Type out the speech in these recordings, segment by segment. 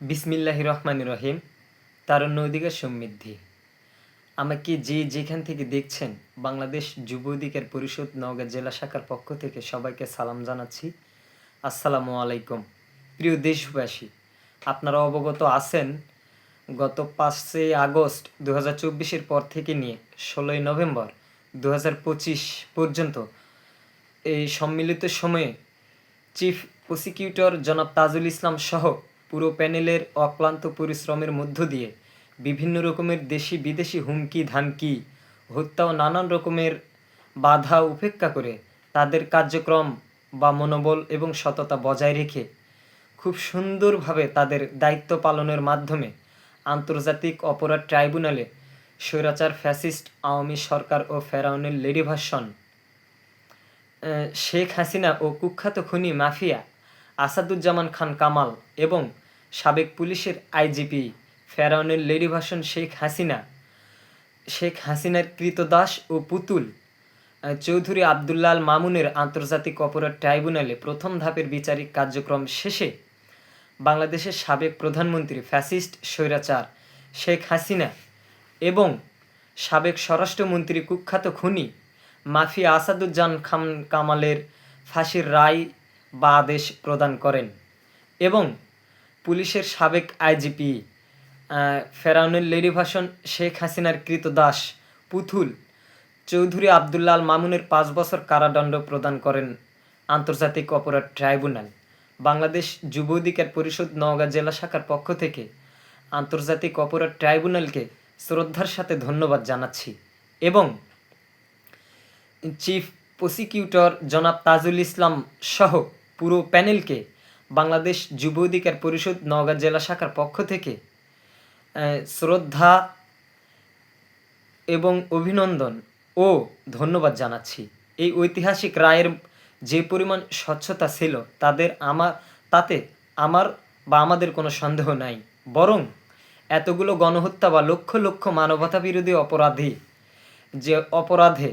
বিসমিল্লাহ রহমান রহিম তারণ্য অধিকার সমৃদ্ধি। আমাকে যে যেখান থেকে দেখছেন, বাংলাদেশ যুব অধিকার পরিষদ নওগাঁ জেলা শাখার পক্ষ থেকে সবাইকে সালাম জানাচ্ছি। আসসালামু আলাইকুম। প্রিয় দেশবাসী, আপনারা অবগত আছেন, গত পাঁচই আগস্ট দু হাজার পর থেকে নিয়ে ষোলোই নভেম্বর দু হাজার পঁচিশ পর্যন্ত এই সম্মিলিত সময়ে চিফ প্রসিকিউটর জনাব তাজুল ইসলাম সহ পুরো প্যানেলের অক্লান্ত পরিশ্রমের মধ্য দিয়ে বিভিন্ন রকমের দেশি বিদেশি হুমকি ধামকি হত্যা ও নানান রকমের বাধা উপেক্ষা করে তাদের কার্যক্রম বা মনোবল এবং সততা বজায় রেখে খুব সুন্দরভাবে তাদের দায়িত্ব পালনের মাধ্যমে আন্তর্জাতিক অপরাধ ট্রাইব্যুনালে স্বৈরাচার ফ্যাসিস্ট আওয়ামী সরকার ও ফেরাউনের লেডি আহ, শেখ হাসিনা ও কুখ্যাত খুনি মাফিয়া আসাদুজ্জামান খান কামাল এবং সাবেক পুলিশের আইজিপি ফেরাউনের লেডি ভার্সন শেখ হাসিনা, শেখ হাসিনার কৃতদাস ও পুতুল চৌধুরী আবদুল্লাল মামুনের আন্তর্জাতিক অপরাধ ট্রাইব্যুনালে প্রথম ধাপের বিচারিক কার্যক্রম শেষে বাংলাদেশের সাবেক প্রধানমন্ত্রী ফ্যাসিস্ট স্বৈরাচার শেখ হাসিনা এবং সাবেক স্বরাষ্ট্রমন্ত্রী কুখ্যাত খুনি মাফিয়া আসাদুজ্জান খান কামালের ফাঁসির রায় বা আদেশ প্রদান করেন। এবং পুলিশের সাবেক আইজিপি ফেরাউনুল ভাষণ শেখ হাসিনার কৃত দাস পুতুল চৌধুরী আবদুল্লাল মামুনের পাঁচ বছর কারাদণ্ড প্রদান করেন আন্তর্জাতিক অপরাধ ট্রাইব্যুনাল। বাংলাদেশ যুব অধিকার পরিষদ নওগাঁ জেলা শাখার পক্ষ থেকে আন্তর্জাতিক অপরাধ ট্রাইব্যুনালকে শ্রদ্ধার সাথে ধন্যবাদ জানাচ্ছি এবং চিফ প্রসিকিউটর জনাব তাজুল ইসলাম সহ পুরো প্যানেলকে বাংলাদেশ যুব অধিকার পরিষদ নওগাঁ জেলা শাখার পক্ষ থেকে শ্রদ্ধা এবং অভিনন্দন ও ধন্যবাদ জানাচ্ছি। এই ঐতিহাসিক রায়ের যে পরিমাণ স্বচ্ছতা ছিল, তাদের আমার, তাতে আমার বা আমাদের কোনো সন্দেহ নাই। বরং এতগুলো গণহত্যা বা লক্ষ লক্ষ মানবতা বিরোধী অপরাধী যে অপরাধে,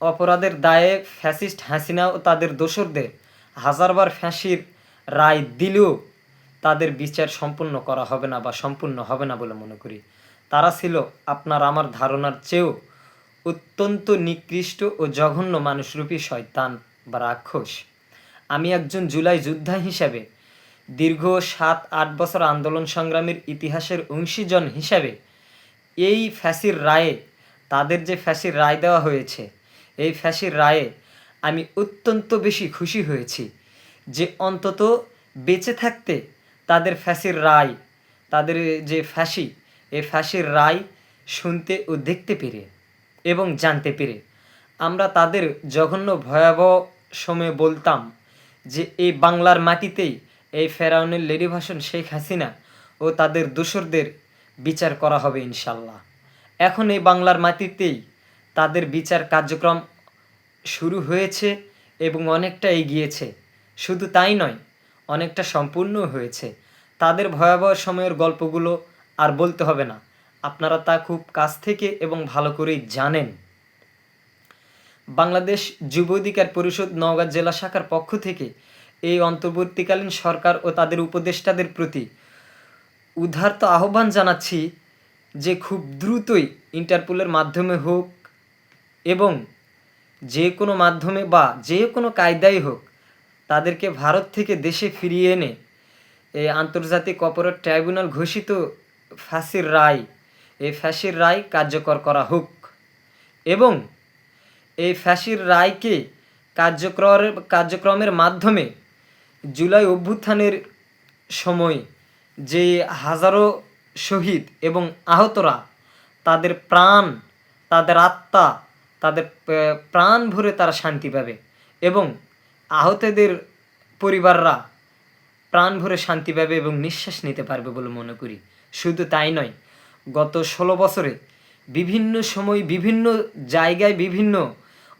অপরাধের দায়ে ফ্যাসিস্ট হাসিনা ও তাদের দোসরদের হাজারবার ফাঁসির রায় দিলেও তাদের বিচার সম্পূর্ণ করা হবে না বা সম্পূর্ণ হবে না বলে মনে করি। তারা ছিল আপনার আমার ধারণার চেয়েও অত্যন্ত নিকৃষ্ট ও জঘন্য মানুষরূপী শয়তান বা রাক্ষস। আমি একজন জুলাই যোদ্ধা হিসাবে দীর্ঘ সাত, আট বছর আন্দোলন সংগ্রামের ইতিহাসের অংশীজন হিসাবে এই ফ্যাসির রায়ে, তাদের যে ফ্যাসির রায় দেওয়া হয়েছে, এই ফ্যাসির রায়ে আমি অত্যন্ত বেশি খুশি হয়েছি যে অন্তত বেঁচে থাকতে তাদের ফ্যাসির রায়, তাদের যে ফাঁসি এই ফাঁসির রায় শুনতে ও দেখতে পেরে এবং জানতে পেরে। আমরা তাদের জঘন্য ভয়াবহ সময়ে বলতাম যে এই বাংলার মাটিতেই এই ফেরাউনের লেডি ভাষণ শেখ হাসিনা ও তাদের দোসরদের বিচার করা হবে ইনশাল্লাহ। এখন এই বাংলার মাটিতেই তাদের বিচার কার্যক্রম শুরু হয়েছে এবং অনেকটা এগিয়েছে। শুধু তাই নয়, অনেকটা সম্পূর্ণ হয়েছে। তাদের ভয়াবহ সময়ের গল্পগুলো আর বলতে হবে না। আপনারা তা খুব কাছ থেকে এবং ভালো করেই জানেন। বাংলাদেশ যুব অধিকার পরিষদ নওগাঁ জেলা শাখার পক্ষ থেকে এই অন্তর্বর্তীকালীন সরকার ও তাদের উপদেষ্টাদের প্রতি উদার্ত আহ্বান জানাচ্ছি যে খুব দ্রুতই ইন্টারপোলের মাধ্যমে হোক এবং যে কোনো মাধ্যমে বা যে কোনো কায়দাই হোক তাদেরকে ভারত থেকে দেশে ফিরিয়ে এনে এই আন্তর্জাতিক অপরাধ ট্রাইব্যুনাল ঘোষিত ফাঁসির রায় এই ফাঁসির রায় কার্যকর করা হোক এবং এই ফাঁসির রায়কে কার্যক্রমের কার্যক্রমের মাধ্যমে জুলাই অভ্যুত্থানের সময় যে হাজারো শহীদ এবং আহতরা তাদের প্রাণ, তাদের আত্মা তাদের প্রাণ ভরে তারা শান্তি পাবে। এবং আহতদের পরিবাররা প্রাণ ভরে শান্তি পাবে এবং নিঃশ্বাস নিতে পারবে বলে মনে করি। শুধু তাই নয়, গত ষোলো বছরে বিভিন্ন সময় বিভিন্ন জায়গায় বিভিন্ন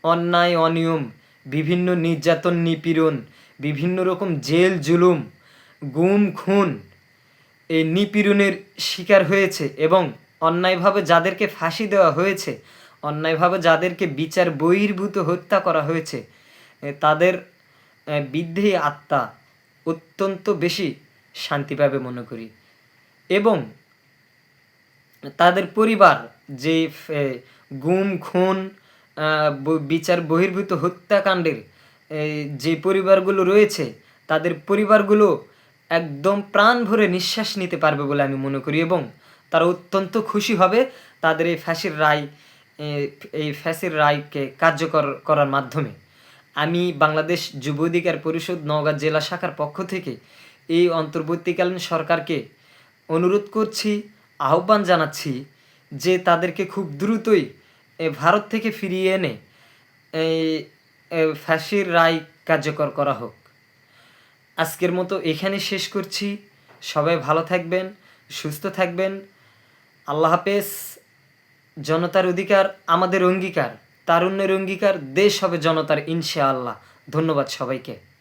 অন্যায়, অনিয়ম, বিভিন্ন নির্যাতন, নিপীড়ন, বিভিন্ন রকম জেল, জুলুম, গুম, খুন এই নিপীড়নের শিকার হয়েছে এবং অন্যায়ভাবে যাদেরকে ফাঁসি দেওয়া হয়েছে অন্যায়ভাবে যাদেরকে বিচার বহির্ভূত হত্যা করা হয়েছে তাদের বিদ্ধি আত্মা অত্যন্ত বেশি শান্তি পাবে মনে করি। এবং তাদের পরিবার যে গুম, খুন বিচার বহির্ভূত হত্যাকাণ্ডের যে পরিবারগুলো রয়েছে, তাদের পরিবারগুলো একদম প্রাণ ভরে নিঃশ্বাস নিতে পারবে বলে আমি মনে করি এবং তারা অত্যন্ত খুশি হবে তাদের এই ফাঁসির রায় এই ফাঁসির রায়কে কার্যকর করার মাধ্যমে। আমি বাংলাদেশ যুব অধিকার পরিষদ নওগাঁ জেলা শাখার পক্ষ থেকে এই অন্তর্বর্তীকালীন সরকারকে অনুরোধ করছি, আহ্বান জানাচ্ছি যে তাদেরকে খুব দ্রুতই ভারত থেকে ফিরিয়ে এনে ফাঁসির রায় কার্যকর করা হোক। আজকের মতো এখানে শেষ করছি। সবাই ভালো থাকবেন, সুস্থ থাকবেন। আল্লাহ হাফেজ। জনতার অধিকার আমাদের অঙ্গীকার তারুণ্যের অঙ্গীকার দেশ হবে জনতার ইনশাআল্লাহ। ধন্যবাদ সবাইকে।